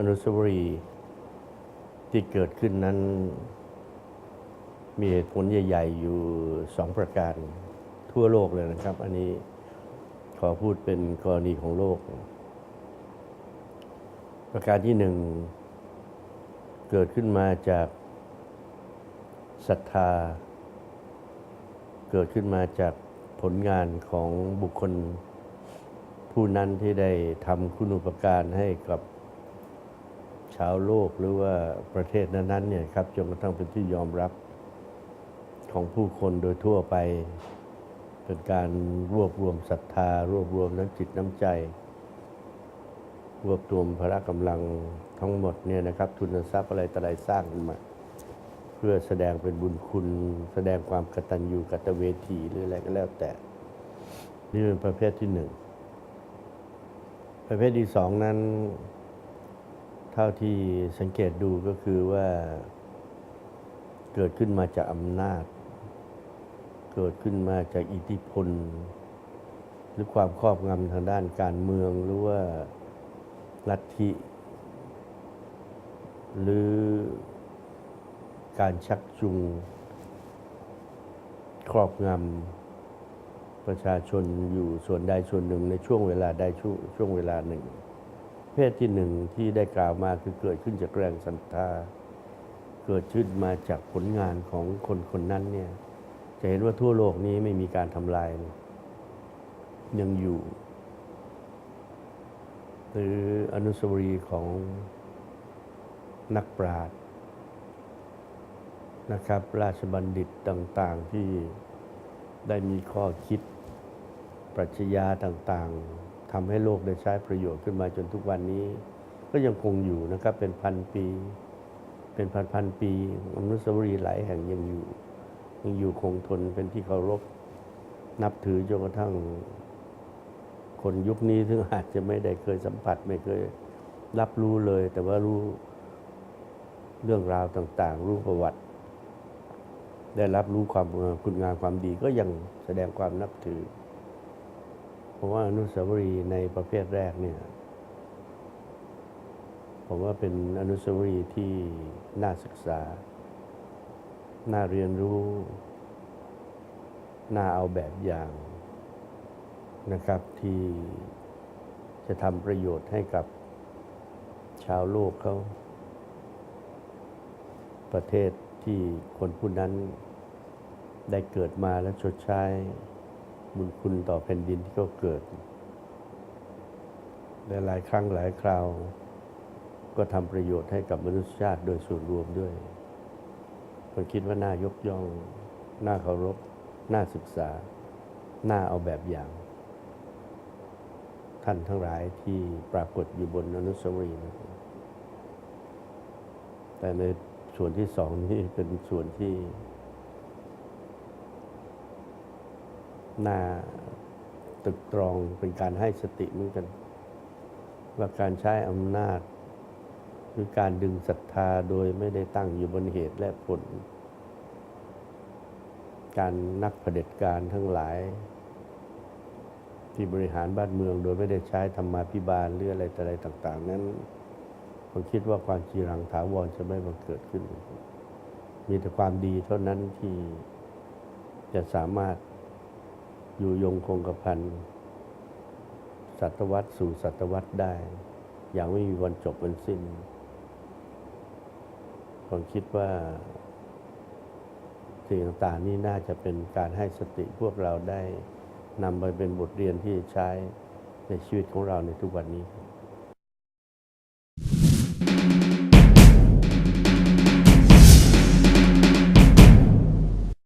าวรีย์ที่เกิดขึ้นนั้น มีเหตุผลใหญ่ ๆ อยู่สองประการทั่วโลกเลยนะครับ อันนี้ขอพูดเป็นกรณีของโลก ประการที่หนึ่ง เกิดขึ้นมาจากศรัทธา เกิดขึ้นมาจากผลงานของบุคคลผู้นั้นที่ได้ทำคุณูปการให้กับ ชาวโลกหรือว่าประเทศนั้นๆเนี่ยครับจนกระทั่งเป็นที่ยอมรับของผู้คนโดยทั่วไป เป็นการรวบรวมศรัทธา รวบรวมน้ำจิตน้ำใจ รวบรวมพละกำลังทั้งหมดเนี่ยนะครับ ทุนทรัพย์อะไรต่ออะไรสร้างขึ้นมา เพื่อแสดงเป็นบุญคุณ แสดงความกตัญญูกตเวทีหรืออะไรก็แล้วแต่ นี่เป็นประเภทที่หนึ่งประเภทที่สองนั้น ท่าที่สังเกตดูก็คือว่าเกิดขึ้นมาจากอำนาจ เกิดขึ้นมาจากอิทธิพล หรือความครอบงำทางด้านการเมืองหรือว่าลัทธิ หรือการชักจูงครอบงำประชาชนอยู่ส่วนใดส่วนหนึ่งในช่วงเวลาใดช่วงช่วงเวลาหนึ่ง เพศที่หนึ่งที่ได้กล่าวมาคือเกิดขึ้นจากแรงศรัทธา เกิดขึ้นมาจากผลงานของคนคนนั้นเนี่ยจะเห็นว่าทั่วโลกนี้ไม่มีการทำลายยยังอยู่หรืออนุสาวรีย์ของนักปราชญ์นะครับ ราชบัณฑิตต่างๆที่ได้มีข้อคิด ปรัชญาต่างๆ ทำให้โลกได้ใช้ประโยชน์ขึ้นมาจนทุกวันนี้ ก็ยังคงอยู่นะครับเป็นพันปี เป็นพันพันปีอนุสาวรีย์หลายแห่งยังอยู่ ยังอยู่คงทนเป็นที่เคารพนับถือจนกระทั่ง คนยุคนี้ซึ่งอาจจะไม่ได้เคยสัมผัสไม่เคยรับรู้เลย แต่ว่ารู้เรื่องราวต่าง ๆ รู้ประวัติ ได้รับรู้ความคุณงามความดีก็ยังแสดงความนับถือ เพราะว่าอนุสาวรีย์ในประเภทแรกเนี่ย ผมว่าเป็นอนุสาวรีย์ที่น่าศึกษา น่าเรียนรู้ น่าเอาแบบอย่างนะครับที่จะทำประโยชน์ให้กับชาวโลกเขาประเทศที่คนผู้นั้นได้เกิดมาและชดใช้ บุญคุณต่อแผ่นดินที่เขาเกิดและหลายครั้งหลายคราว ก็ทำประโยชน์ให้กับมนุษยชาติโดยส่วนรวมด้วยผมคิดว่าน่ายกย่อง น่าเคารพ น่าศึกษา น่าเอาแบบอย่าง ท่านทั้งหลายที่ปรากฏอยู่บนอนุสาวรีย์นะครับแต่ในส่วนที่สองนี่เป็นส่วนที่ น่าตึกตรองเป็นการให้สติเหมือนกัน ว่าการใช้อำนาจหรือการดึงศรัทธาโดยไม่ได้ตั้งอยู่บนเหตุและผล การนักเผด็จการทั้งหลาย ที่บริหารบ้านเมืองโดยไม่ได้ใช้ธรรมาภิบาลหรืออะไรต่ออะไรต่าง ๆ นั้นผมคิดว่าความจีรังถาวรจะไม่บังเกิดขึ้น มีแต่ความดีเท่านั้นที่จะสามารถ อยู่ยงคงกระพันศตวรรษสู่ศตวรรษได้ อย่างไม่มีวันจบวันสิ้นผมคิดว่าสิ่งต่างๆนี้น่าจะเป็นการให้สติพวกเราได้นำไปเป็นบทเรียนที่ใช้ในชีวิตของเราในทุกวันนี้ครับ